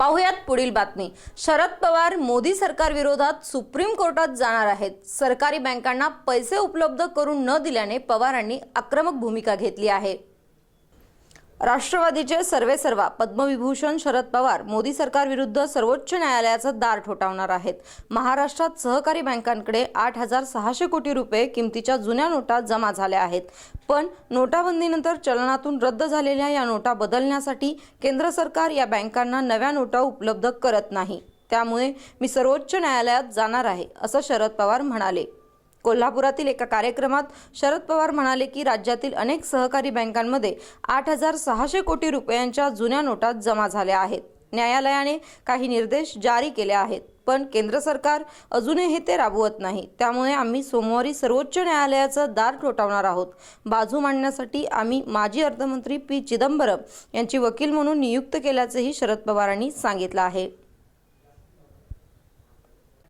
पाहुयात पुढील बातमी. शरद पवार मोदी सरकार विरोधात सुप्रीम कोर्टात जाणार आहेत. सरकारी बँकांना पैसे उपलब्ध करून न दिल्याने पवारांनी आक्रमक भूमिका घेतली आहे. राष्ट्रवादीचे सर्वेसर्वा पद्मविभूषण शरद पवार मोदी सरकारविरुद्ध सर्वोच्च न्यायालयाचं दार ठोठावणार आहेत. महाराष्ट्रात सहकारी बँकांकडे आठ हजार सहाशे कोटी रुपये किमतीच्या जुन्या नोटा जमा झाल्या आहेत. पण नोटाबंदीनंतर चलनातून रद्द झालेल्या या नोटा बदलण्यासाठी केंद्र सरकार या बँकांना नव्या नोटा उपलब्ध करत नाही. त्यामुळे मी सर्वोच्च न्यायालयात जाणार आहे असं शरद पवार म्हणाले. कोल्हापुरातील एका कार्यक्रमात शरद पवार म्हणाले की राज्यातील अनेक सहकारी बँकांमध्ये आठ हजार सहाशे कोटी रुपयांच्या जुन्या नोटा जमा झाल्या आहेत. न्यायालयाने काही निर्देश जारी केले आहेत पण केंद्र सरकार अजूनही ते राबवत नाही. त्यामुळे आम्ही सोमवारी सर्वोच्च न्यायालयाचं दार ठोठावणार आहोत. बाजू मांडण्यासाठी आम्ही माजी अर्थमंत्री पी चिदंबरम यांची वकील म्हणून नियुक्त केल्याचंही शरद पवारांनी सांगितलं आहे.